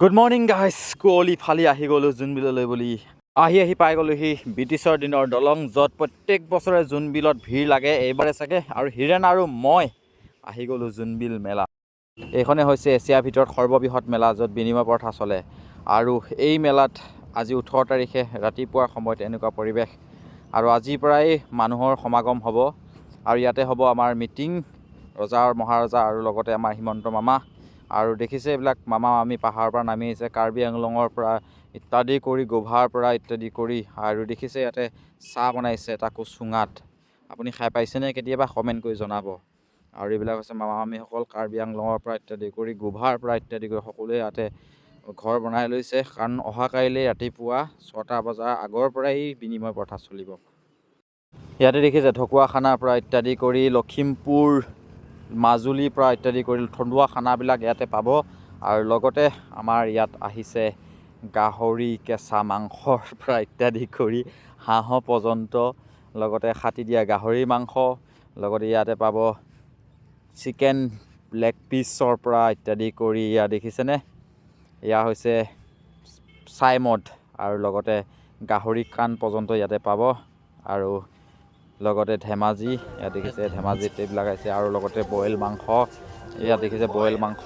Good morning guys কুঁৱলী ফালি আহি গ'লোঁ জোনবিললৈ বুলি। আহি আহি পাই গ'লোহি ব্ৰিটিছৰ দিনৰ দলং য'ত প্ৰত্যেক বছৰে জোনবিলত ভিৰ লাগে এইবাৰে চাগে। আৰু হীৰেণ আৰু মই আহি গ'লোঁ জোনবিল মেলা। এইখনে হৈছে এছিয়াৰ ভিতৰত সৰ্ববৃহৎ মেলা য'ত বিনিময় প্ৰথা চলে। আৰু এই মেলাত আজি ওঠৰ তাৰিখে ৰাতিপুৱাৰ সময়ত এনেকুৱা পৰিৱেশ। আৰু আজিৰ পৰাই মানুহৰ সমাগম হ'ব। আৰু ইয়াতে হ'ব আমাৰ মিটিং ৰজা মহাৰজা আৰু লগতে আমাৰ হিমন্ত মামা। আৰু দেখিছে এইবিলাক মামা মামী পাহাৰৰ পৰা নামি আহিছে কাৰ্বি আংলঙৰ পৰা ইত্যাদি কৰি গোভাৰ পৰা ইত্যাদি কৰি আৰু দেখিছে ইয়াতে চাহ বনাইছে তাকো চুঙাত। আপুনি খাই পাইছেনে? কেতিয়াবা কমেণ্ট কৰি জনাব। আৰু এইবিলাক হৈছে মামা মামীসকল কাৰ্বি আংলঙৰ পৰা ইত্যাদি কৰি গোভাৰ পৰা ইত্যাদি কৰি সকলোৱে ইয়াতে ঘৰ বনাই লৈছে। কাৰণ অহা কাইলৈ ৰাতিপুৱা ছটা বজাৰ আগৰ পৰাই বিনিময় প্ৰথা চলিব। ইয়াতে দেখিছে ঢকুৱাখানাৰ পৰা ইত্যাদি কৰি লখিমপুৰ মাজুলীৰ পৰা ইত্যাদি কৰি থলুৱা খানাবিলাক ইয়াতে পাব। আৰু লগতে আমাৰ ইয়াত আহিছে গাহৰি, কেঁচা মাংসৰ পৰা ইত্যাদি কৰি হাঁহ পৰ্যন্ত। লগতে কাটি দিয়া গাহৰি মাংস। লগতে ইয়াতে পাব চিকেন লেগ পিচৰ পৰা ইত্যাদি কৰি ইয়াত দেখিছেনে? এয়া হৈছে চাইমদ। আৰু লগতে গাহৰি কাণ পৰ্যন্ত ইয়াতে পাব। আৰু লগতে ধেমাজি ইয়াত দেখিছে ধেমাজিত এইবিলাক আছে আৰু লগতে বইল মাংস ইয়াত দেখিছে বইল মাংস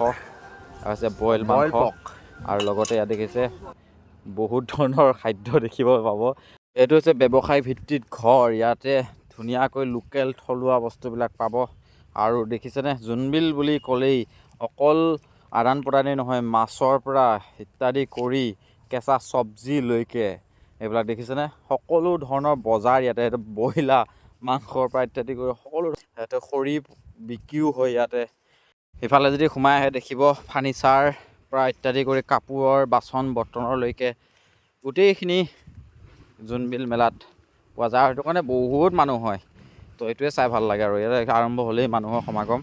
আছে বইল মাংস আৰু লগতে ইয়াত দেখিছে বহুত ধৰণৰ খাদ্য দেখিব পাব। এইটো হৈছে ব্যৱসায় ভিত্তিত ঘৰ ইয়াতে ধুনীয়াকৈ লোকেল থলুৱা বস্তুবিলাক পাব। আৰু দেখিছেনে জোনবিল বুলি ক'লেই অকল আদান প্ৰদানেই নহয় মাছৰ পৰা ইত্যাদি কৰি কেঁচা চব্জিলৈকে। এইবিলাক দেখিছেনে সকলো ধৰণৰ বজাৰ ইয়াতে এইটো ব্ৰইলাৰ মাংসৰ পৰা ইত্যাদি কৰি সকলো ইয়াতে খৰি বিক্ৰীও হয় ইয়াতে। সিফালে যদি সোমাই আহে দেখিব ফাৰ্নিচাৰ পৰা ইত্যাদি কৰি কাপোৰৰ বাচন বৰ্তনলৈকে। গোটেইখিনি জোনবিল মেলাত পোৱা যায়। আৰু সেইটো কাৰণে বহুত মানুহ হয়। তো এইটোৱে চাই ভাল লাগে আৰু। ইয়াতে আৰম্ভ হ'লেই মানুহৰ সমাগম।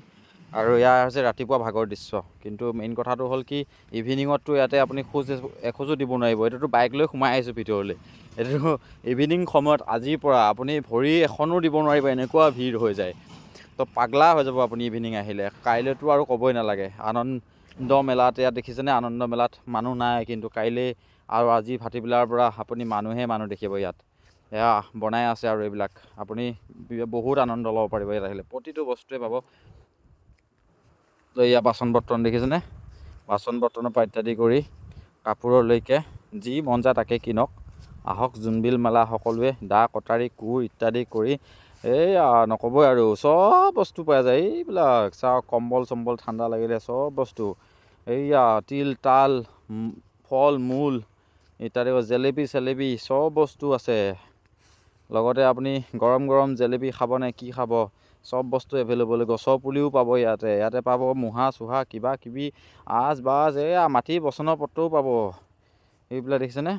আৰু ইয়াৰ হৈছে ৰাতিপুৱা ভাগৰ দৃশ্য। কিন্তু মেইন কথাটো হ'ল কি ইভিনিঙততো ইয়াতে আপুনি খোজ এখোজো দিব নোৱাৰিব। এইটোতো বাইক লৈ সোমাই আহিছোঁ ভিতৰলৈ। এইটো ইভিনিং সময়ত আজিৰ পৰা আপুনি ভৰি এখনো দিব নোৱাৰিব এনেকুৱা ভিৰ হৈ যায়। তো পাগলা হৈ যাব আপুনি ইভিনিং আহিলে। কাইলৈতো আৰু ক'বই নালাগে। আনন্দ মেলাত ইয়াত দেখিছেনে? আনন্দ মেলাত মানুহ নাই কিন্তু কাইলৈ আৰু আজি ভাটিবেলাৰ পৰা আপুনি মানুহে মানুহ দেখিব ইয়াত। এয়া বনাই আছে আৰু এইবিলাক। আপুনি বহুত আনন্দ ল'ব পাৰিব ইয়াত আহিলে। প্ৰতিটো বস্তুৱে পাব। এয়া বাচন বৰ্তন দেখিছেনে? বাচন বৰ্তনৰ পৰা ইত্যাদি কৰি কাপোৰলৈকে যি মন যায় তাকে কিনক। আহক জোনবিল মেলা সকলোৱে, দা কটাৰী কোৰ ইত্যাদি কৰি এইয়া নক'বই আৰু, চব বস্তু পোৱা যায়। এইবিলাক চাওক, কম্বল চম্বল ঠাণ্ডা লাগিলে চব বস্তু। এইয়া তিল, তাল ফল, মূল ইত্যাদি, জেলেপি, চেলেপি, চব বস্তু আছে। লগতে আপুনি গৰম গৰম জেলেপি খাবনে কি খাব? চব বস্তু এভেইলেবল গছৰ পুলিও পাব ইয়াতে। ইয়াতে পাব মুহা চুহা কিবা কিবি আচ বাজ এয়া মাটি বচনৰ পত্ৰও পাব। এইবিলাক দেখিছেনে?